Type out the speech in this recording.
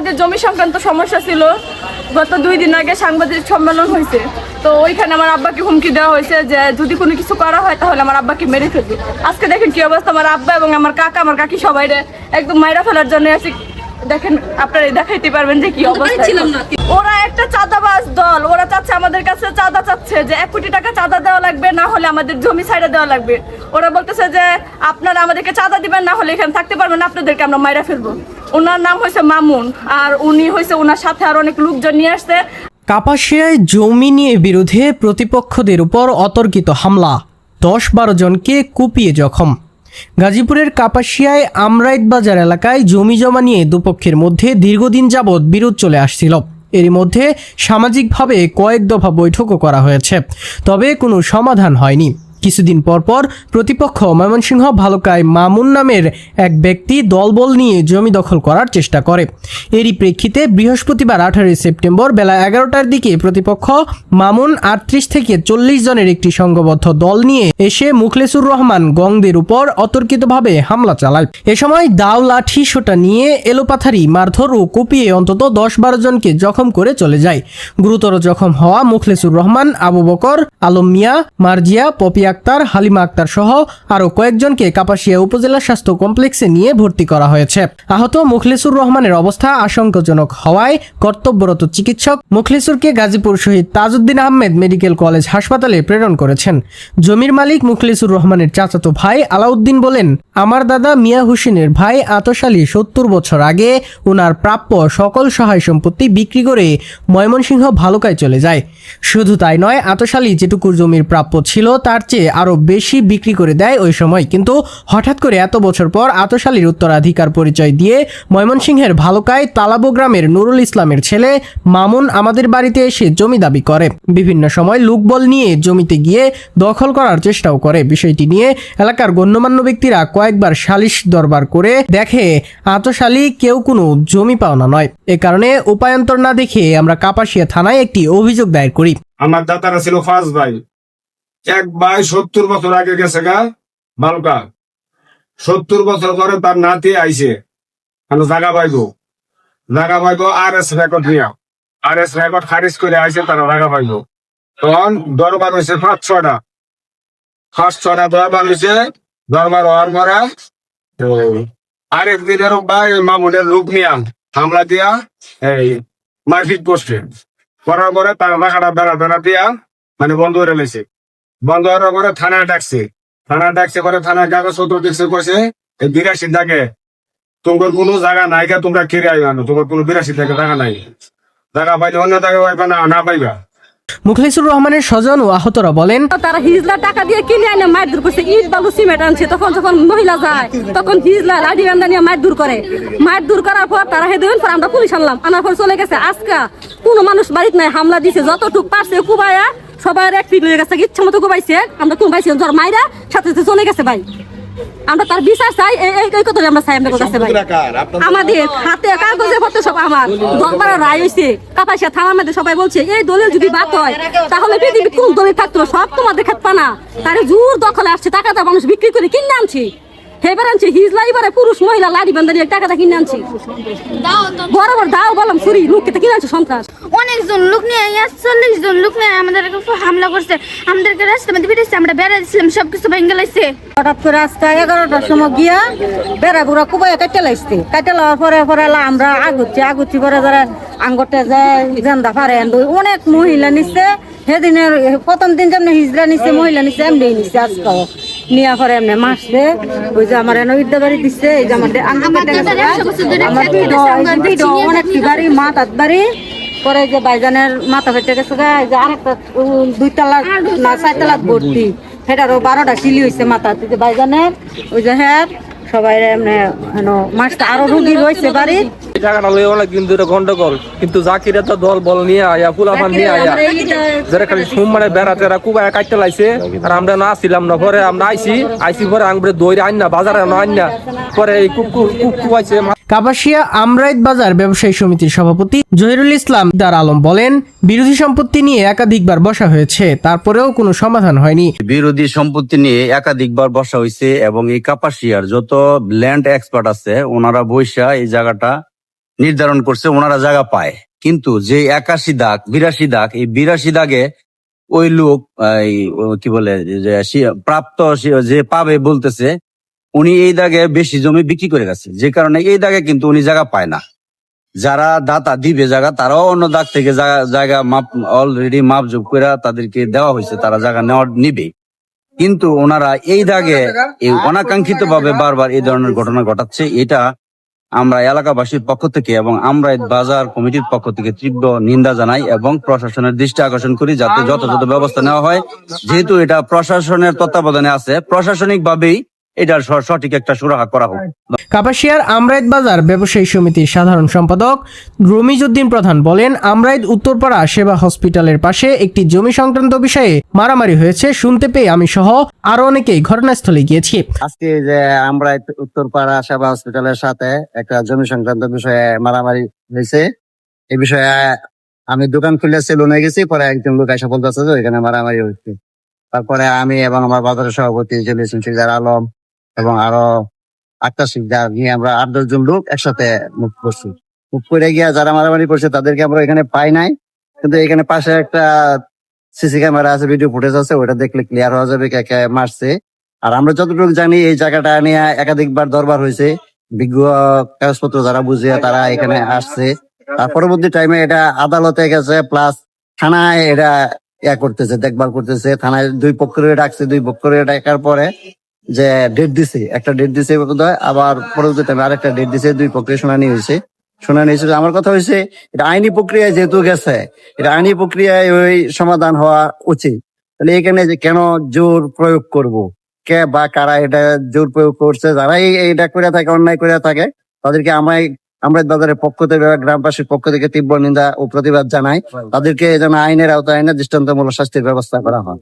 আমাদের জমি সংক্রান্ত সমস্যা ছিল। গত দুই দিন আগে সাংবাদিক সম্মেলন হয়েছে। তো ওইখানে আমার আব্বাকে হুমকি দেওয়া হয়েছে যে যদি কোনো কিছু করা হয় তাহলে আমার আব্বাকে মেরে ফেলবে। আজকে দেখেন কি অবস্থা আমার আব্বা এবং আমার কাকা আমার কাকি সবাই একদম মাইরা ফেলার জন্য আছে দেখেন আপনারা দেখাইতে পারবেন যে কি অবস্থা। না। ওরা একটা চাঁদাবাজ দল ওরা চাচ্ছে আমাদের কাছে চাঁদা চাচ্ছে যে এক কোটি টাকা চাঁদা দেওয়া লাগবে না হলে আমাদের জমি ছাইড়া দেওয়া লাগবে। ওরা বলতেছে যে আপনারা আমাদেরকে চাঁদা দিবেন না হলে এখানে থাকতে পারবেন না, আপনাদেরকে আমরা মাইরা ফেলব। ওনার নাম হয়েছে মামুন, আর উনি হয়েছে ওনার সাথে আর অনেক লোকজন নিয়ে আসছে। কাপাসিয়ায় জমি নিয়ে বিরোধে প্রতিপক্ষদের উপর অতর্কিত হামলা দশ বারো জনকে কুপিয়ে জখম। গাজীপুরের কাপাসিয়ায় আমরাইত বাজার এলাকায় জমি জমা নিয়ে দুপক্ষের মধ্যে দীর্ঘদিন যাবৎ বিরোধ চলে আসছিল। এরই মধ্যে সামাজিকভাবে কয়েক দফা বৈঠকও করা হয়েছে, তবে কোনো সমাধান হয়নি। কিছুদিন পর পর প্রতিপক্ষ ময়মনসিংহ ভালুকায় মামুন নামের এক ব্যক্তি দলবল নিয়ে জমি দখল করার চেষ্টা করে। এরই প্রেক্ষিতে বৃহস্পতিবার আঠারোই সেপ্টেম্বর বেলা এগারোটার দিকে প্রতিপক্ষ মামুন আটত্রিশ থেকে চল্লিশ জনের একটি সংঘবদ্ধ দল নিয়ে এসে মুখলেসুর রহমান গংদের উপর অতর্কিতভাবে হামলা চালায়। এ সময় দাও লাঠি সোটা নিয়ে এলোপাথারি মারধর ও কুপিয়ে অন্তত দশ বারো জনকে জখম করে চলে যায়। গুরুতর জখম হওয়া মুখলেসুর রহমান, আবু বকর, আলম মিয়া, মার্জিয়া পপি আক্তার, হালিমা আক্তার সহ আরও কয়েকজনকে কাপাসিয়া উপজেলা স্বাস্থ্য কমপ্লেক্সে নিয়ে ভর্তি করা হয়েছে। আহত মুখলেসুর রহমানের অবস্থা আশঙ্কাজনক হওয়ায় কর্তব্যরত চিকিৎসক মুখলেসুরকে গাজীপুর শহীদ তাজউদ্দিন আহমেদ মেডিকেল কলেজ হাসপাতালে প্রেরণ করেছেন। জমির মালিক মুখলেসুর রহমানের চাচাতো ভাই আলাউদ্দিন বলেন, আমার দাদা মিয়া হুসেনের ভাই আতস আলী সত্তর বছর আগে ওনার প্রাপ্য সকল সহায় সম্পত্তি বিক্রি করে ময়মনসিংহ ভালুকায় চলে যায়। শুধু তাই নয় আতস আলী যেটুকুর জমির প্রাপ্য ছিল তার চেয়ে আরও বেশি বিক্রি করে দেয় ওই সময়। কিন্তু হঠাৎ করে এত বছর পর আতশালীর উত্তরাধিকার পরিচয় দিয়ে ময়মনসিংহের ভালুকায় তালাবো গ্রামের নুরুল ইসলামের ছেলে মামুন আমাদের বাড়িতে এসে জমি দাবি করে। বিভিন্ন সময় লোকবল নিয়ে জমিতে গিয়ে দখল করার চেষ্টাও করে। বিষয়টি নিয়ে এলাকার গণ্যমান্য ব্যক্তিরা কয়েকবার সালিশ দরবার করে দেখে আতশালী কেউ কোনো জমি পাওনা নয়। এ কারণে উপায়ন্তর না দেখে আমরা কাপাসিয়া থানায় একটি অভিযোগ দায়ের করি। আমার দাদারা ছিল ফার্স্ট ভাই। এক ভাই সত্তর বছর আগে গেছে গা বালুকা। সত্তর বছর পরে তার নাতি আইছে। মানে জাগা পাইবো? জাগা পাইবো আর এস রেকর্ড নিয়া। আর এস রেকর্ড খারিজ করে আইছে তারা জাগা পাইবো। তখন দরবার হয়েছে পাঁচ ছটা পাঁচ ছটা দরবার হয়েছে দরবার হওয়ার পরে এই, আরেক দিনের ভাই মামুনের লোক নিয়া হামলা দিয়া এই মারপিট করছে। করার পরে তার রাখাটা বেড়া বেড়া দিয়া মানে বন্ধ করে লেছে বন্ধ হওয়ার পরে থানায় ডাকছে। থানায় ডাকছে করে কাগজপত্র দেখছে এই বিরাশি থাকে। তোমার কোনো জায়গা নাই কা তোমরা কেড়ে আইবা তোমার কোনো বিরাশি থাকে জায়গা নাই। জায়গা পাইলে অন্য জায়গায় পাইবা না না পাইবা। মুখলিসুর রহমানের স্বজন ও আহতরা বলেন তারা হিজলা টাকা দিয়ে কিনে আনে মার দূর করছে ইট বালু সিমেন্ট আনছে। তখন যখন মহিলা যায় তখন হিজলা লাঠি বান্ধা নিয়ে মার দূর করে। মার দূর করার পর তারা হে দেবেন পর আমরা পুলিশ আনলাম। আনার পর চলে গেছে। আজকা কোনো মানুষ বাড়িতে নাই হামলা দিছে যতটুক পারছে কুবায়া সবাই এক ফিট হয়ে গেছে ইচ্ছা মতো কুবাইছে আমরা পাইছি ধর মাইরা সাথে সাথে চলে গেছে ভাই। আমরা তার বিচার চাই এই কথা আমরা চাই আমাদের কাছে ভাই। আমাদের হাতে কাগজে পত্র সব আমার। দরবার রায় হয়েছে কাপাসিয়া থানা আমাদের সবাই বলছে এই দলের যদি বাদ হয় তাহলে পৃথিবী কোন দলে থাকতো সব তোমাদের খাত পানা তারে জোর দখলে আসছে টাকা দা মানুষ বিক্রি করে কিনে আনছি। হেবার আনছে হিজলা এবারে পুরুষ মহিলা লাড়ি বান্ধারি টাকাটা কিনে আনছি। বরাবর দাও বললাম ছুরি লোককে কিনে আনছে সন্ত্রাস। অনেকজন লোক নিয়ে চল্লিশ জন লোক নিয়ে আমাদের হামলা করছে। আমাদেরকে রাস্তার মধ্যে বেরিয়েছে আমরা বেড়াচ্ছিলাম সবকিছু ভেঙে লাইছে। হঠাৎ করে আজকে এগারোটার সময় গিয়া বেড়া বুড়া কুবাই কাটতে লাগছে কাটতে লাগার পরে পরে আমরা আগুচ্ছি আগুচ্ছি পরে যারা আঙ্গরটা যায় জেন্দা পারে অনেক মহিলা নিচ্ছে সেদিনের প্রথম দিন যেমন হিজড়া নিচ্ছে মহিলা নিচ্ছে এমনি নিচ্ছে আজকাল। নিয়া পরে এমনি মাসছে ওই যে আমার এনে ইদ্যা বাড়ি দিচ্ছে এই যে আমার। আমার অনেকটি বাড়ি মা তাত বাড়ি পরে যে বাইজানের মাথা ফেটে গেছে গা এই যে আরেকটা উম, দুই তালা না চার তালা ভর্তি সেটারও বারোটা চিলি হয়েছে মাথা যে বাইজানের ওই যে হ্যাঁ সবাই এমনি মাছটা আরও রুগী রয়েছে বাড়ি। টাকাটা লই অনেক কিন্তু এটা গন্ডগোল কিন্তু জাকিরে দল বল নিয়ে আয়া ফুলাফান নিয়ে আয়া। যারা খালি সোমবারে কুবা কাটতে লাইছে আর আমরা না আসছিলাম না পরে আমরা আইছি আইছি পরে দইরে না বাজারে না আইন না পরে এই কুকুর কুকুর আইছে কাপাসিয়া আমরাইত বাজার ব্যবসায়ী সমিতির সভাপতি জহিরুল ইসলাম দার আলম বলেন, বিরোধী সম্পত্তি নিয়ে একাধিকবার বসা হয়েছে, তারপরেও কোনো সমাধান হয়নি। বিরোধী সম্পত্তি নিয়ে একাধিকবার বসা হয়েছে এবং এই কাপাসিয়ার যত ল্যান্ড এক্সপার্ট আছে, ওনারা বৈশা এই জায়গাটা নির্ধারণ করছে, ওনারা জায়গা পায়। কিন্তু যে একাশি দাগ, বিরাশি দাগ, এই বিরাশি দাগে ওই লোক কি বলে, যে প্রাপ্ত যে পাবে বলতেছে উনি এই দাগে বেশি জমি বিক্রি করে গেছে। যে কারণে এই দাগে কিন্তু উনি জায়গা পায় না। যারা দাতা দিবে জায়গা, তারাও অন্য দাগ থেকে জায়গা- মাপ অলরেডি মাপ যোগ করে তাদেরকে দেওয়া হয়েছে, তারা জায়গা নেওয়ার নিবে। কিন্তু ওনারা এই দাগে এই অনাকাঙ্ক্ষিত ভাবে বারবার এই ধরনের ঘটনা ঘটাচ্ছে। এটা আমরা এলাকাবাসীর পক্ষ থেকে এবং আমরা বাজার কমিটির পক্ষ থেকে তীব্র নিন্দা জানাই এবং প্রশাসনের দৃষ্টি আকর্ষণ করি যাতে যথাযথ ব্যবস্থা নেওয়া হয়। যেহেতু এটা প্রশাসনের তত্ত্বাবধানে আছে প্রশাসনিক ভাবেই এটার সঠিক একটা সুরাহা করা হোক। কাপাসিয়ার আমরাইদ বাজার ব্যবসায়ী সমিতির সাধারণ সম্পাদক রমিজউদ্দিন প্রধান বলেন আমরাইদ উত্তরপাড়া সেবা হসপিটালের পাশে একটি জমি সংক্রান্ত বিষয়ে মারামারি হয়েছে শুনতে পেয়ে আমি সহ আরও অনেকেই ঘটনাস্থলে গিয়েছি। আজকে যে আমরা উত্তরপাড়া সেবা হসপিটালের সাথে একটা জমি সংক্রান্ত বিষয়ে মারামারি হয়েছে এই বিষয়ে আমি দোকান খুলে সেলুনে গেছি পরে একজন লোক এসে বলতেছে যে ওইখানে মারামারি হচ্ছে তারপরে আমি এবং আমার বাজারের সভাপতি জলিসুন শিকদার আলম এবং আরও আটটা শিকদার নিয়ে আমরা আট দশ জন লোক একসাথে মুখ করছি মুখ করে গিয়া যারা মারামারি করছে তাদেরকে আমরা এখানে পাই নাই। কিন্তু এখানে পাশে একটা সিসি ক্যামেরা আছে, ভিডিও ফুটেজ আছে, ওটা দেখলে ক্লিয়ার হওয়া যাবে কে কে মারছে। আর আমরা যতটুকু জানি, এই জায়গাটা নিয়ে একাধিকবার দরবার হয়েছে। বিজ্ঞ কাগজপত্র যারা বুঝিয়ে তারা এখানে আসছে। তার পরবর্তী টাইমে এটা আদালতে গেছে প্লাস থানায় এটা ইয়া করতেছে, দেখভাল করতেছে। থানায় দুই পক্ষের ডাকছে, দুই পক্ষের ডাকার পরে যে ডেট দিছে, একটা ডেট দিছে আবার পরবর্তী টাইমে আরেকটা ডেট দিছে, দুই পক্ষের শুনানি হয়েছে। শুনানি হয়েছে, আমার কথা হয়েছে, এটা আইনি প্রক্রিয়ায় যেহেতু গেছে, এটা আইনি প্রক্রিয়ায় ওই সমাধান হওয়া উচিত। তাহলে এখানে যে কেন জোর প্রয়োগ করব? কে বা কারা এটা জোর প্রয়োগ করছে? যারাই এটা করে থাকে, অন্যায় করে থাকে, তাদেরকে আমায় আমরা বাজারের পক্ষ থেকে গ্রামবাসীর পক্ষ থেকে তীব্র নিন্দা ও প্রতিবাদ জানাই। তাদেরকে যেন আইনের আওতায় দৃষ্টান্তমূলক শাস্তির ব্যবস্থা করা হয়।